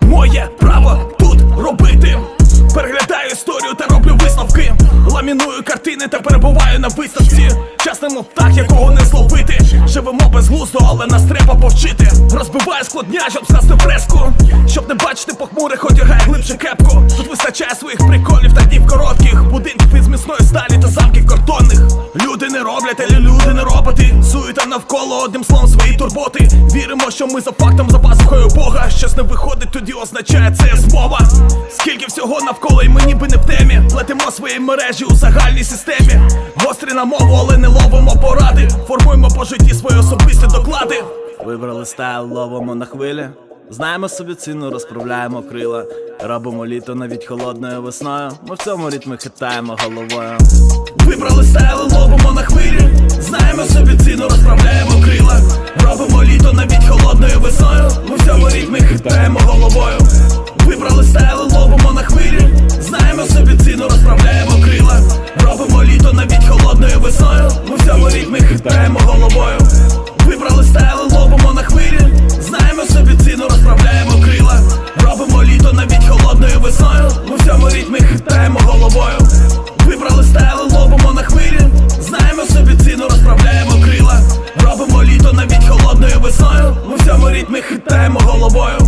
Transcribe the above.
Моє право тут робити. Переглядаю історію та роблю висновки. Ламіную картини та перебуваю на виставці. Чесному птах, якого не зловити. Живемо безглуздо, але нас треба повчити. Розбиваю складня, щоб скласти фреску. Щоб не бачити похмурих, одягай глибше кепку. Тут вистачає своїх приколів роботи. Суєта навколо одним словом свої турботи. Віримо, що ми за фактом за пасухою Бога. Щось не виходить, тоді означає це змова. Скільки всього навколо, і ми ніби не в темі. Плетемо свої мережі у загальній системі. Гострі на мову, але не ловимо поради. Формуємо по житті свої особисті доклади. Вибрали стайл, ловимо на хвилі. Знаємо собі ціну, розправляємо крила. Робимо літо навіть холодною весною. Ми в цьому ритмі хитаємо головою. Вибрали стайл, цьому головою. Вибрали стайл, ловимо на хвилі. Знаємо собі ціну, розправляємо крила. Робимо літо навіть холодною весною. Ми всьому рік ми хитаємо Ми хитаємо головою.